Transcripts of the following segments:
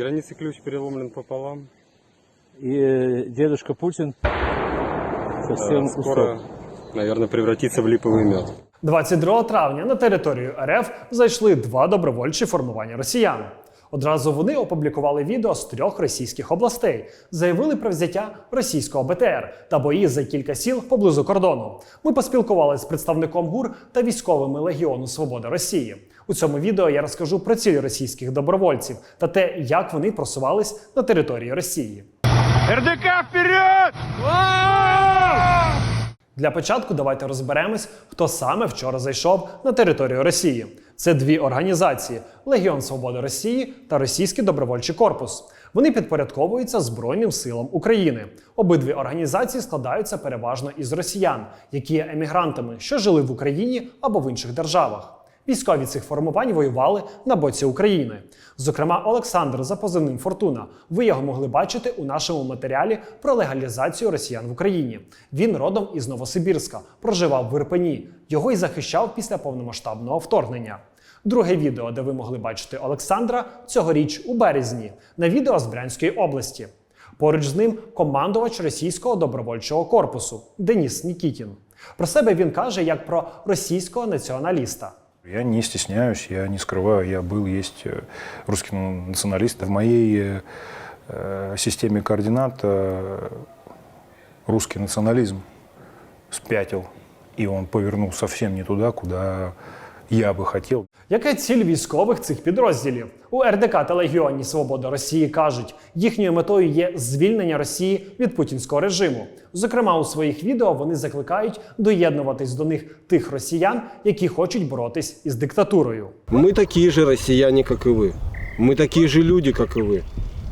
границы ключ переломлен пополам. И э, дедушка Путин совсем Э, Скоро, наверное, превратится в липовый мед. 22 травня на територію РФ зайшли два добровольчі формування росіян. Одразу вони опублікували відео з трьох російських областей, заявили про взяття російського БТР та бої за кілька сіл поблизу кордону. Ми поспілкувалися з представником ГУР та військовими Легіону Свобода Росії. У цьому відео я розкажу про цілі російських добровольців та те, як вони просувались на території Росії. РДК вперед! Для початку давайте розберемось, хто саме вчора зайшов на територію Росії. Це дві організації: Легіон Свободи Росії та Російський добровольчий корпус. Вони підпорядковуються Збройним силам України. Обидві організації складаються переважно із росіян, які є емігрантами, що жили в Україні або в інших державах. Військові цих формувань воювали на боці України. Зокрема, Олександр за позивним Фортуна. Ви його могли бачити у нашому матеріалі про легалізацію росіян в Україні. Він родом із Новосибірська, проживав в Ірпені. Його й захищав після повномасштабного вторгнення. Друге відео, де ви могли бачити Олександра, цьогоріч у березні, на відео з Брянської області. Поруч з ним командувач російського добровольчого корпусу Деніс Нікітін. Про себе він каже як про російського націоналіста. Я не стесняюсь, я не скрываю, я был, есть э, русский националист. В моей э, э, системе координат э, русский национализм спятил, и он повернул совсем не туда, куда я бы хотел. Яка ціль військових цих підрозділів? У РДК та Легіоні Свобода Росії кажуть, їхньою метою є звільнення Росії від путінського режиму. Зокрема, у своїх відео вони закликають доєднуватись до них тих росіян, які хочуть боротись із диктатурою. Мы такие же россияне, как и вы. Мы такие же люди, как и вы.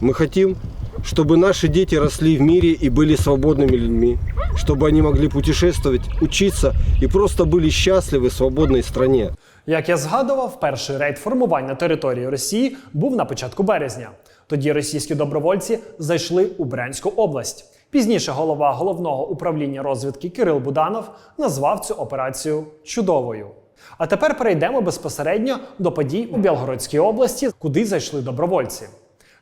Мы хотим, чтобы наши дети росли в мире и были свободными людьми, чтобы они могли путешествовать, учиться и просто были счастливы в свободной стране. Як я згадував, перший рейд формувань на території Росії був на початку березня. Тоді російські добровольці зайшли у Брянську область. Пізніше голова головного управління розвідки Кирил Буданов назвав цю операцію чудовою. А тепер перейдемо безпосередньо до подій у Білгородській області, куди зайшли добровольці.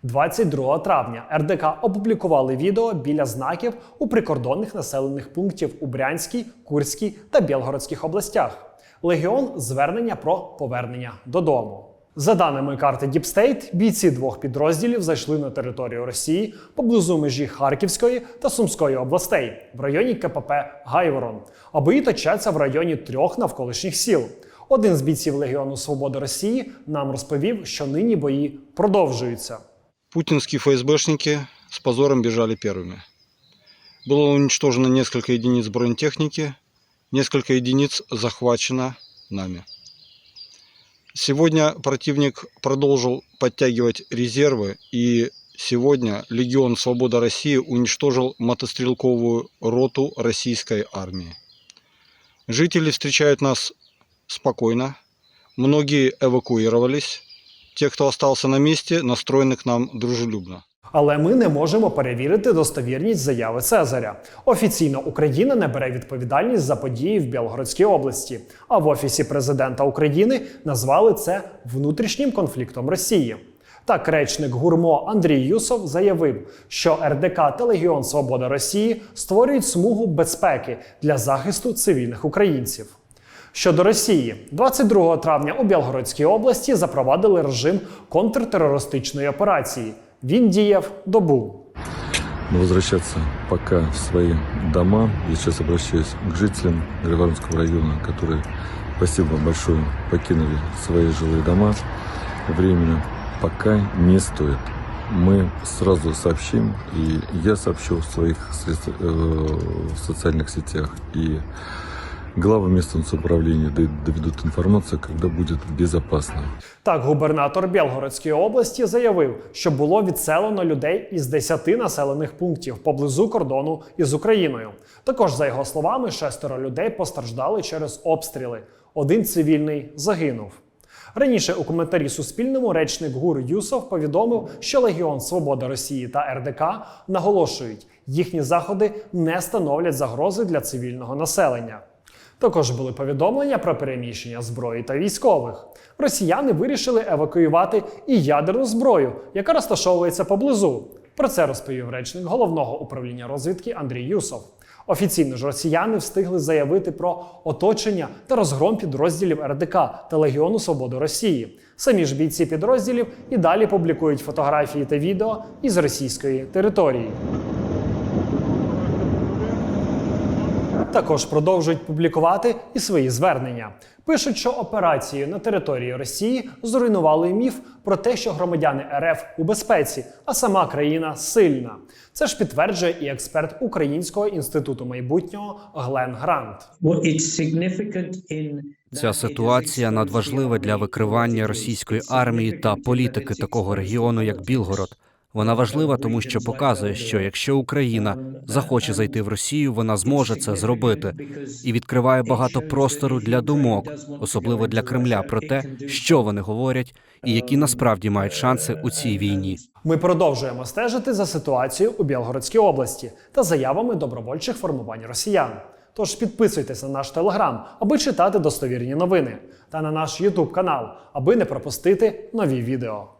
22 травня РДК опублікували відео біля знаків у прикордонних населених пунктів у Брянській, Курській та Білгородських областях. Легіон звернення про повернення додому. За даними карти Діпстейт, бійці двох підрозділів зайшли на територію Росії поблизу межі Харківської та Сумської областей в районі КПП Гайворон. А бої точаться в районі трьох навколишніх сіл. Один з бійців Легіону Свободи Росії нам розповів, що нині бої продовжуються. Путинские ФСБшники с позором бежали первыми. Было уничтожено несколько единиц бронетехники, несколько единиц захвачено нами. Сегодня противник продолжил подтягивать резервы, и сегодня Легион Свобода России уничтожил мотострелковую роту российской армии. Жители встречают нас спокойно, многие эвакуировались, те, кто остался на месте, настроены к нам дружелюбно. Але ми не можемо перевірити достовірність заяви Цезаря. Офіційно Україна не бере відповідальність за події в Білгородській області. А в офісі президента України назвали це внутрішнім конфліктом Росії. Так, речник гурмо Андрій Юсов заявив, що РДК та Легіон Свобода Росії створюють смугу безпеки для захисту цивільних українців. Щодо Росії, 22 травня у Білгородській області запровадили режим контртерористичної операції. Він діяв добу. Но возвращаться пока в свои дома. Я сейчас обращаюсь к жителям Григоровского района, которые, спасибо вам большое, покинули свои жилые дома. Временно пока не стоит. Мы сразу сообщим, и я сообщу в своих средств- э, в социальных сетях, и главы местного самоуправления д- доведут информацию, когда будет безопасно. Так, губернатор Білгородської області заявив, що було відселено людей із 10 населених пунктів поблизу кордону із Україною. Також, за його словами, шестеро людей постраждали через обстріли. Один цивільний загинув. Раніше у коментарі Суспільному речник ГУР Юсов повідомив, що Легіон Свобода Росії та РДК наголошують, їхні заходи не становлять загрози для цивільного населення. Також були повідомлення про переміщення зброї та військових. Росіяни вирішили евакуювати і ядерну зброю, яка розташовується поблизу. Про це розповів речник головного управління розвідки Андрій Юсов. Офіційно ж росіяни встигли заявити про оточення та розгром підрозділів РДК та Легіону Свободи Росії. Самі ж бійці підрозділів і далі публікують фотографії та відео із російської території. Також продовжують публікувати і свої звернення. Пишуть, що операцією на території Росії зруйнували міф про те, що громадяни РФ у безпеці, а сама країна сильна. Це ж підтверджує і експерт Українського інституту майбутнього Глен Грант. Ця ситуація надважлива для викривання російської армії та політики такого регіону, як Білгород. Вона важлива, тому що показує, що якщо Україна захоче зайти в Росію, вона зможе це зробити і відкриває багато простору для думок, особливо для Кремля, про те, що вони говорять і які насправді мають шанси у цій війні. Ми продовжуємо стежити за ситуацією у Білгородській області та заявами добровольчих формувань росіян. Тож підписуйтесь на наш телеграм, аби читати достовірні новини, та на наш Ютуб канал, аби не пропустити нові відео.